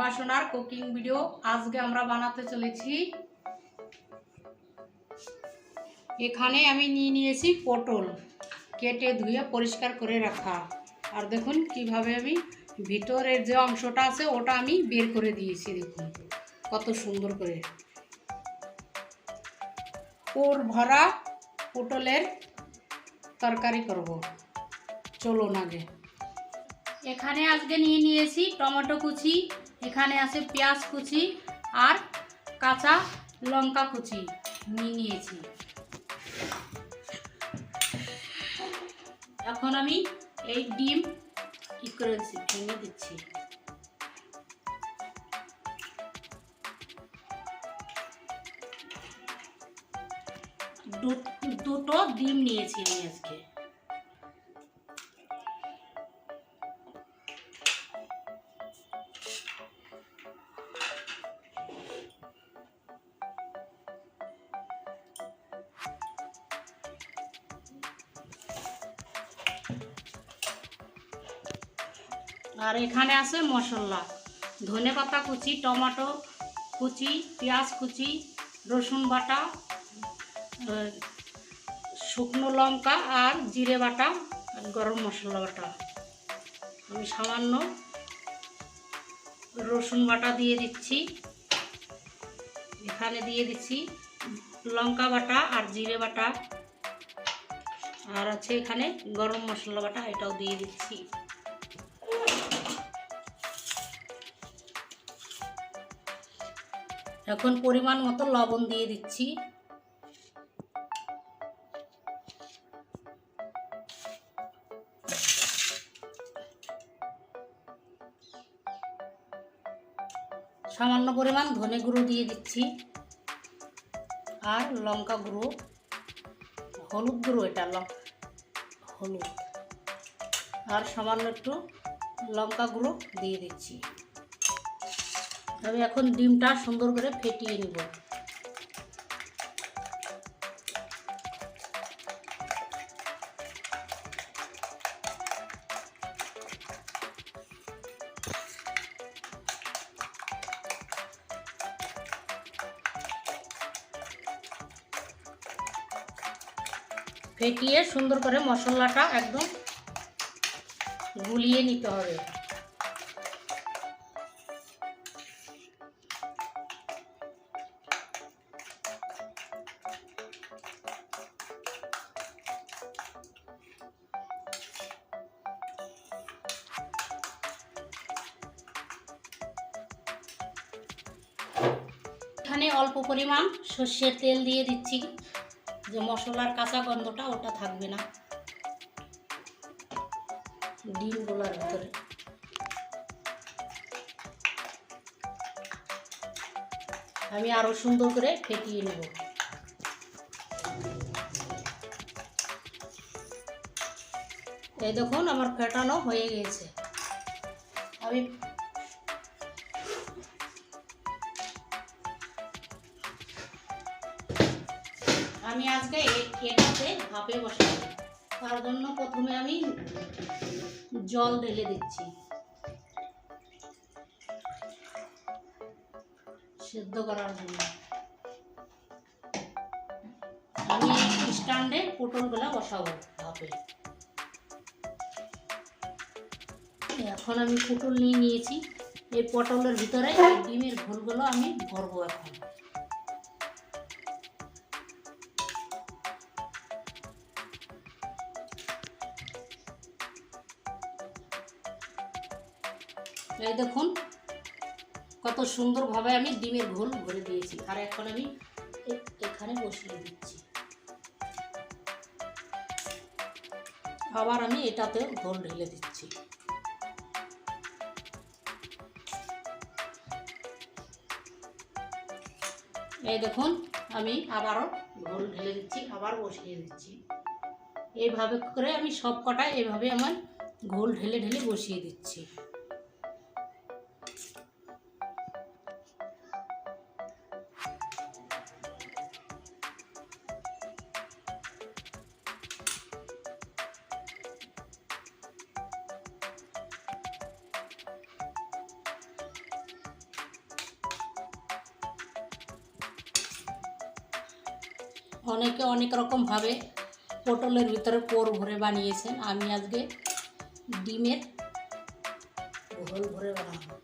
বাসনার cooking video আজকে আমরা বানাতে চলেছি। এখানে আমি নিয়ে নিয়েছি পটল, কেটে ধুয়ে পরিষ্কার করে রাখা। আর দেখুন কীভাবে আমি ভিতরের যে অংশটা আছে, ওটা আমি বের করে দিয়েছি, দেখুন কত সুন্দর করে। পুর ভরা পটলের তরকারি করব। চলুন আগে। এখানে আজকে নিয়ে নিয়েছি টমেটো কুচি এখানে আছে পেঁয়াজ কুচি আর কাঁচা লঙ্কা কুচি। নিয়ে নিয়েছি। এখন আমি এই ডিম কি করে দিচ্ছি, ভেঙে দিচ্ছি। দুটো ডিম নিয়েছি আমি আজকে। এখানে আছে মশলা। ধনে পাতা কুচি, টমেটো কুচি, পেঁয়াজ কুচি, রসুন বাটা শুকনো লঙ্কা আর জিরে বাটা গরম মশলা বাটা। আমি সামান্য রসুন বাটা দিয়ে দিচ্ছি। এখানে দিয়ে দিচ্ছি লঙ্কা বাটা আর জিরে বাটা। আর আছে এখানে গরম মশলা বাটা, এটাও দিয়ে দিচ্ছি। এখন পরিমাণ মতো লবণ দিয়ে দিচ্ছি। সামান্য পরিমাণ ধনে গুঁড়ো দিয়ে দিচ্ছি। আর লঙ্কা গুঁড়ো, হলুদ গুঁড়ো এটা হলুদ। আর সামান্য একটু লঙ্কা গুঁড়ো দিয়ে দিচ্ছি। আমি এখন ডিমটা সুন্দর করে ফেটিয়ে নিব। ফেটিয়ে সুন্দর করে মশলাটা একদম গুলিয়ে নিতে হবে। এখানে অল্প পরিমাণ সর্ষের তেল দিয়ে দিচ্ছি। যে মশলার কাঁচা গন্ধটা ওটা থাকবে না। ডিম ডিমগুলোর ভিতরে। আমি আরও সুন্দর করে ফেটিয়ে নেব। এই দেখুন, আমার ফেটানো হয়ে গেছে। আমি আমি আজকে এটাতে ভাপে বসাবো। তার জন্য প্রথমে আমি জল ঢেলে দিচ্ছি। সেদ্ধ করার জন্য। আমি স্ট্যান্ডে পটলগুলো বসাবো ভাপে। এখন আমি পটল নিয়ে নিয়েছি। এই পটলের ভিতরে ডিমের ঘোলগুলো আমি ভরবো এখন। এই দেখুন, কত সুন্দরভাবে আমি ডিমের ঘোল ভরে দিয়েছি। আর এখন আমি এখানে বসিয়ে দিচ্ছি। আবার আমি এটাতে ঘোল ঢেলে দিচ্ছি। এই দেখুন, আমি আবারও ঘোল ঢেলে দিচ্ছি, আবার বসিয়ে দিচ্ছি। এইভাবে করে আমি সব কটা এভাবে আমার ঘোল ঢেলে ঢেলে বসিয়ে দিচ্ছি। রকমভাবে পটলের ভিতরে পোর ভরে বানিয়েছেন। আমি আজকে ডিমের ঘোল ভরে বানাবো।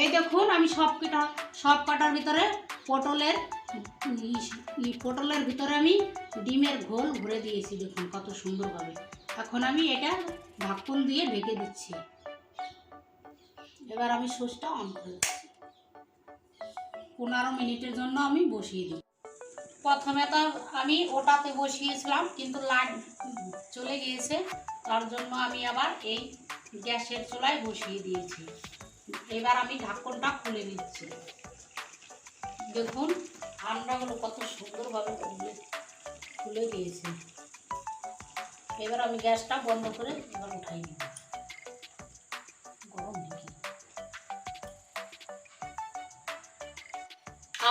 এই দেখুন, আমি সব কটা, সব কাটার ভিতরে পটলের পটলের ভিতরে আমি ডিমের ঘোল ভরে দিয়েছি, দেখুন কত সুন্দরভাবে। এখন আমি এটা ঢাকুন দিয়ে ঢেকে দিচ্ছি। এবার আমি সুচটা অন করে দিচ্ছি। পনেরো মিনিটের জন্য আমি বসিয়ে দিই। প্রথমে তো আমি ওটাতে বসিয়েছিলাম, কিন্তু লাইট চলে গিয়েছে, তার জন্য আমি আবার এই গ্যাসের চুলায় বসিয়ে দিয়েছি। এবার আমি ঢাকনটা খুলে দিচ্ছি দেখুন আন্ডাগুলো কত সুন্দরভাবে খুলে খুলে দিয়েছে এবার আমি গ্যাসটা বন্ধ করে এবার উঠাই নিব।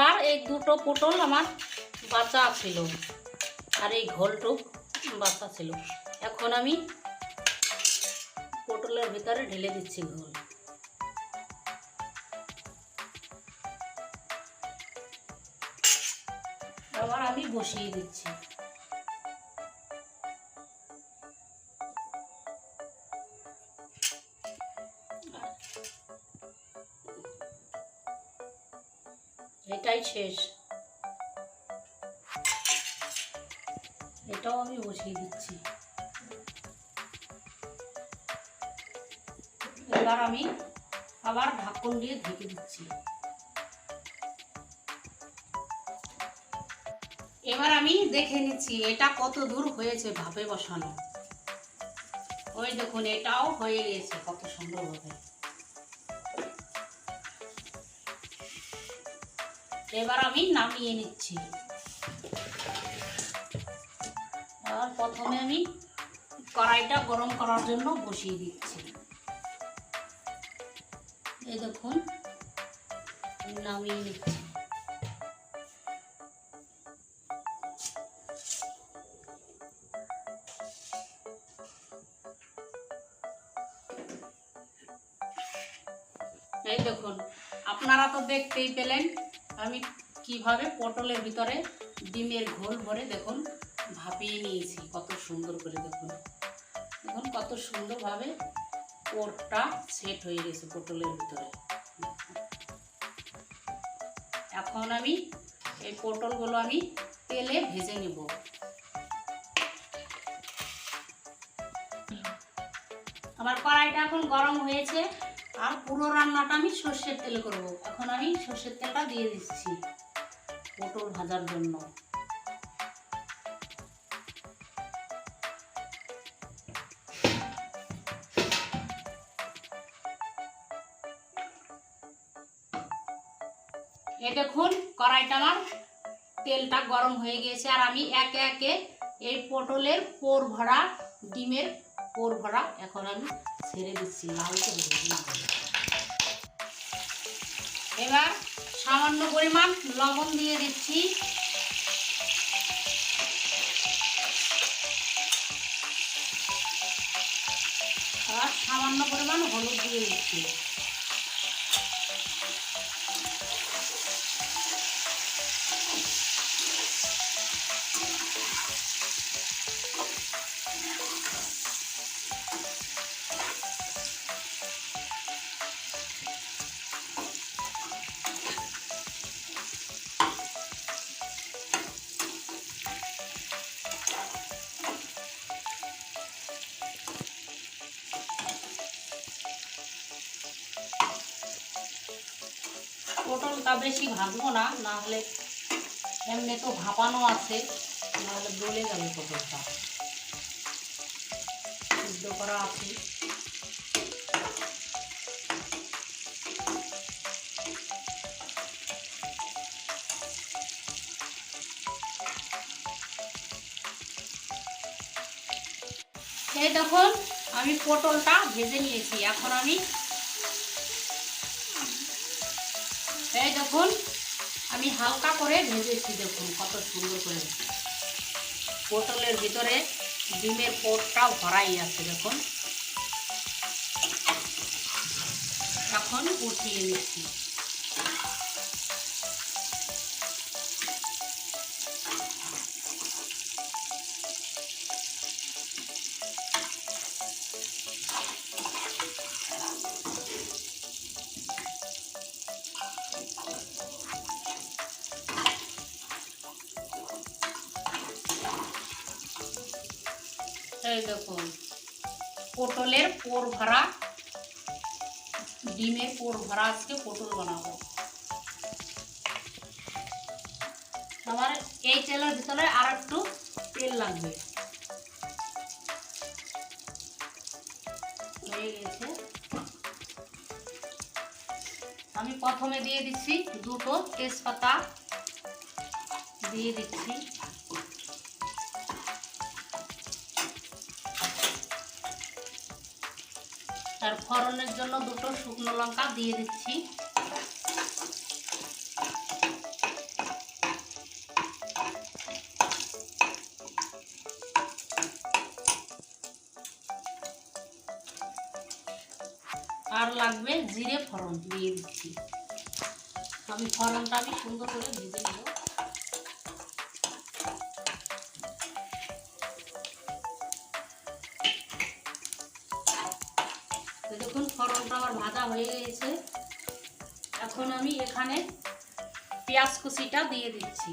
আবার এই দুটো পুটল আমার বাঁচা ছিল। আর এই ঘোলটুক বাঁচা ছিল। এখন আমি পটলের ভিতরে ঢেলে দিচ্ছি ঘোল। আবার আমি বসিয়ে দিচ্ছি। এটাই শেষ। এটাও আমি বসিয়ে দিচ্ছি। এবার আমি আবার ঢাকন দিয়ে ঢেকে দিচ্ছি। এবার আমি দেখে নিচ্ছি এটা কত দূর হয়েছে ভাপে বসানো। ওই দেখুন, এটাও হয়ে গেছে, কত সুন্দরভাবে। এবার আমি নামিয়ে নিচ্ছি। আর প্রথমে আমি কড়াইটা গরম করার জন্য বসিয়ে দিচ্ছি। এই দেখুন, নামিয়ে নিচ্ছি। এই দেখুন, আপনারা তো দেখতেই পেলেন আমি কীভাবে পটলের ভিতরে ডিমের ঘোল ভরে দেখুন, ভাপিয়ে নিয়েছি, কত সুন্দর করে দেখুন। দেখুন কত সুন্দরভাবে পোরটা সেট হয়ে গেছে পটলের ভিতরে। এখন আমি এই পটলগুলো আমি তেলে ভেজে নেব। আমার কড়াইটা এখন গরম হয়েছে। আর পুরো রান্নাটা আমি সর্ষের তেলে করব। এখন আমি সর্ষের তেলটা দিয়ে দিচ্ছি পটল ভাজার জন্য। এই দেখুন, কড়াইটা আমার তেলটা গরম হয়ে গিয়েছে আর আমি একে একে এই পটলের পোর ভরা, ডিমের পোর ভরা এখন আমি ছেড়ে দিচ্ছি, লাল। এবার সামান্য পরিমাণ লবণ দিয়ে দিচ্ছি আর সামান্য পরিমাণ হলুদ দিয়ে দিচ্ছি পটলটা বেশি ভাজবো না না হলে এমনি তো ভাপানো আছে নাহলে গলে যাবে পটলটা সিদ্ধ করা আছে। এই দেখুন, আমি পটলটা ভেজে নিয়েছি। এখন আমি এই দেখুন, আমি হালকা করে ভেজেছি, দেখুন কত সুন্দর করে। পটলের ভিতরে ডিমের পোটটাও ভরাই আছে, দেখুন। এখন উঠিয়ে নিচ্ছি। এই দেখুন, পটলের পোর ভরা, ডিমের পোর ভরা আজকে পটল বানাবো। আবার এই তেলের ভিতরে আর একটু তেল লাগবে। হয়ে গেছে। আমি প্রথমে দিয়ে দিচ্ছি দুটো তেজপাতা। দিয়ে দিচ্ছি। আর ফড়নের জন্য দুটো শুকনো লঙ্কা দিয়ে দিচ্ছি। আর লাগবে জিরে ফড়ন দিয়ে দিচ্ছি। আমি ফড়নটা আমি সুন্দর করে ভেজে নেব। আমার ভাজা হয়ে গেছে। এখন আমি এখানে পেঁয়াজ কুচিটা দিয়ে দিচ্ছি।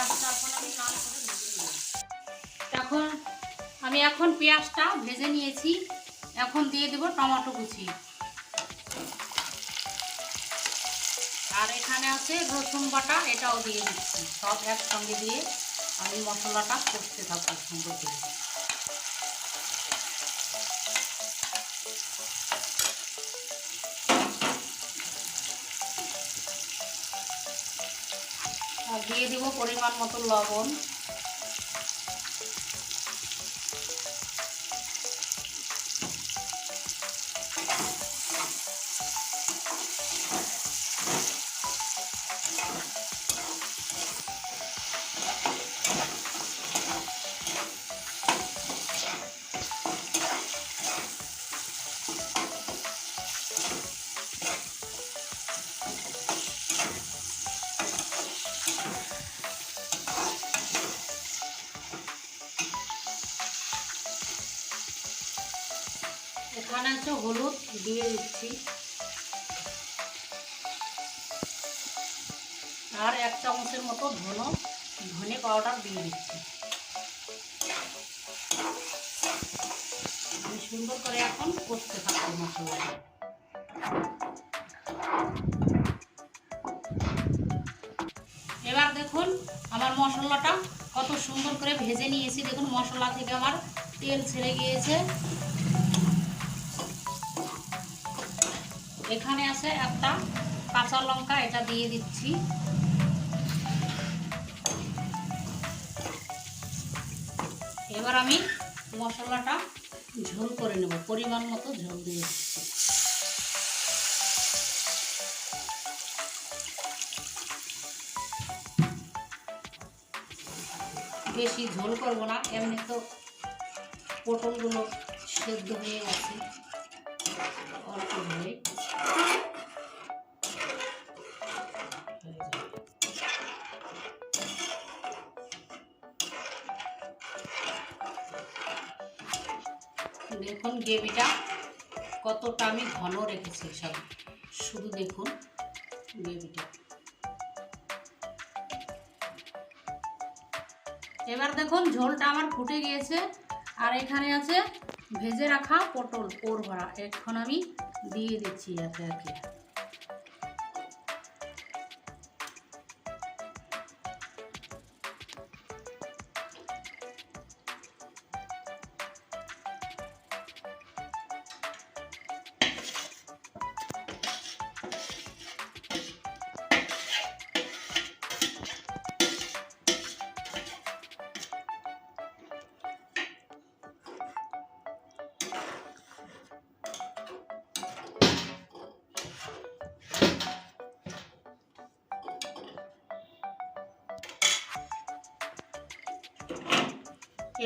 এখন আমি এখন আমি এখন পেঁয়াজটা ভেজে নিয়েছি। এখন দিয়ে দেব টমেটো কুচি। আর এখানে আছে রসুন বাটা, এটাও দিয়ে দিচ্ছি। সব একসঙ্গে দিয়ে আমি মশলাটা করতে থাকব সুন্দর করে। দিয়ে দিব পরিমাণ মতো লবণ। আছে, হলুদ দিয়ে দিচ্ছি। আর এক চামচের মতো ধনো, ধনে পাউডার দিয়ে দিচ্ছি। সুন্দর করে এখন কষতে থাকব মশলাটা। এবার দেখুন আমার মশলাটা কত সুন্দর করে ভেজে নিয়েছি। দেখুন মশলা থেকে আমার তেল ছেড়ে গিয়েছে। এখানে আছে একটা কাঁচা লঙ্কা, এটা দিয়ে দিচ্ছি। এবার আমি মশলাটা ঝোল করে নেব, পরিমাণ মতো ঝোল দিয়ে বেশি ঝোল করব না, এমনি তো পটলগুলো সেদ্ধ হয়ে গেছে। দেখুন গ্রেভিটা কতটা আমি ঘন রেখেছি সব। শুধু দেখুন গ্রেভিটা। এবার দেখুন ঝোলটা আমার ফুটে গিয়েছে। আর এখানে আছে ভেজে রাখা পটল পোর ভরা। এখন আমি দিয়ে দিচ্ছি একে একে।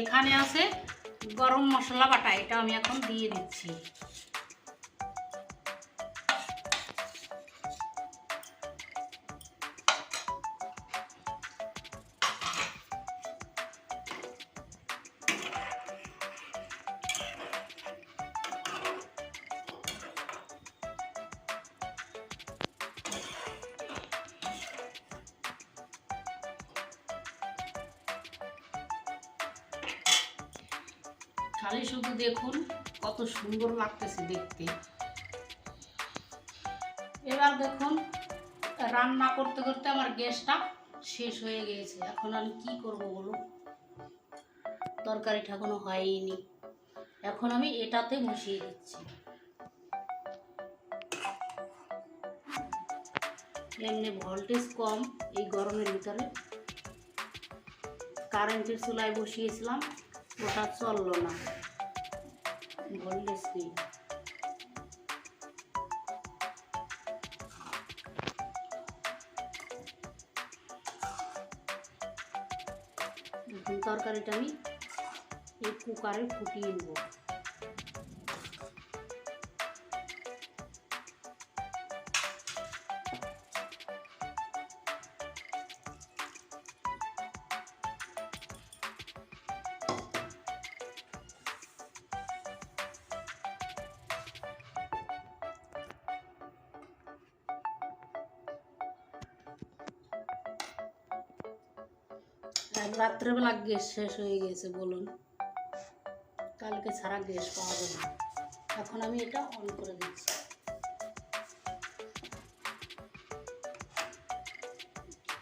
এখানে আছে গরম মশলা বাটা এটা আমি এখন দিয়ে দিচ্ছি। খালি শুধু দেখুন কত সুন্দর লাগতেছে দেখতে। এবার দেখুন, রান্না করতে করতে আমার গ্যাসটা শেষ হয়ে গিয়েছে। এখন আমি কি করব বলুন? তরকারিটা এখনও হয়নি। এখন আমি এটাতে বসিয়ে দিচ্ছি। এমনি ভোল্টেজ কম এই গরমের ভিতরে। কারেন্টের চুলায় বসিয়েছিলাম। ওটা চলল না। বললিস কি? তরকারিটা আমি এই কুকারে ফুটিয়ে নেব। রাত্রেবেলা গ্যাস শেষ হয়ে গেছে, বলুন। কালকে ছাড়া গ্যাস পাওয়া যাবে না। এখন আমি এটা অন করে দিচ্ছি।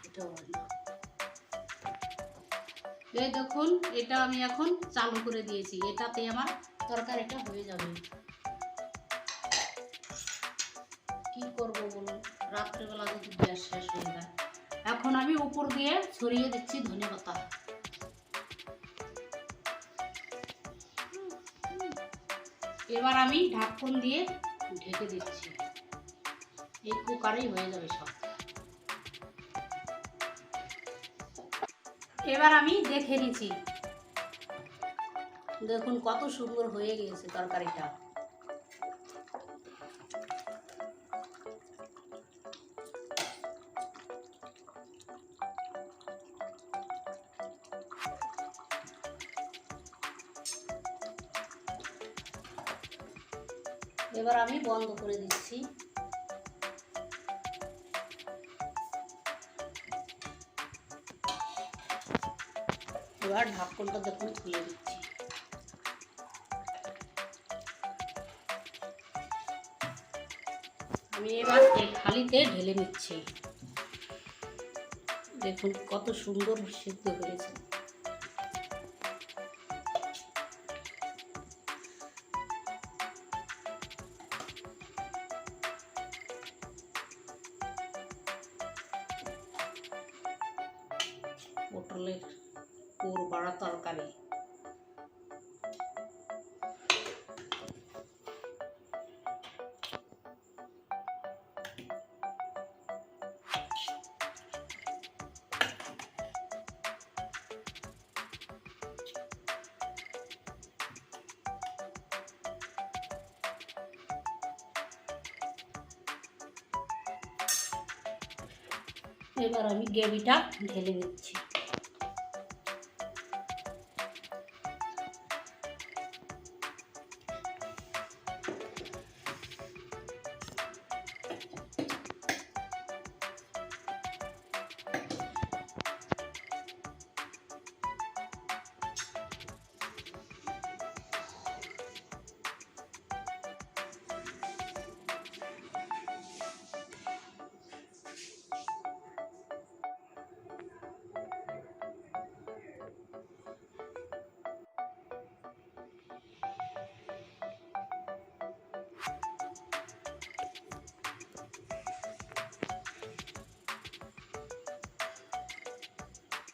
এটা এই দেখুন, এটা আমি এখন চালু করে দিয়েছি। এটাতে আমার তরকারিটা হয়ে যাবে। কি করব বলুন? রাত্রেবেলা যদি গ্যাস শেষ হয়ে যায়। এখন আমি উপর দিয়ে ছড়িয়ে দিচ্ছি ধনে পাতা। এবার আমি ঢাকন দিয়ে ঢেকে দিচ্ছি। এই কুকারেই হয়ে যাবে সব। এবার আমি দেখে নিচ্ছি। দেখুন কত সুন্দর হয়ে গিয়েছে তরকারিটা। এবার আমি বন্ধ করে দিচ্ছি। এবার ঢাকনটা দেখুন খুলে দিচ্ছি। আমি এবার এই থালিতে ঢেলে নিচ্ছি। দেখুন কত সুন্দর সিদ্ধ হয়েছে। পটলের পুর বাড়া তরকারি। এবার আমি গ্রেভিটা ঢেলে দিচ্ছি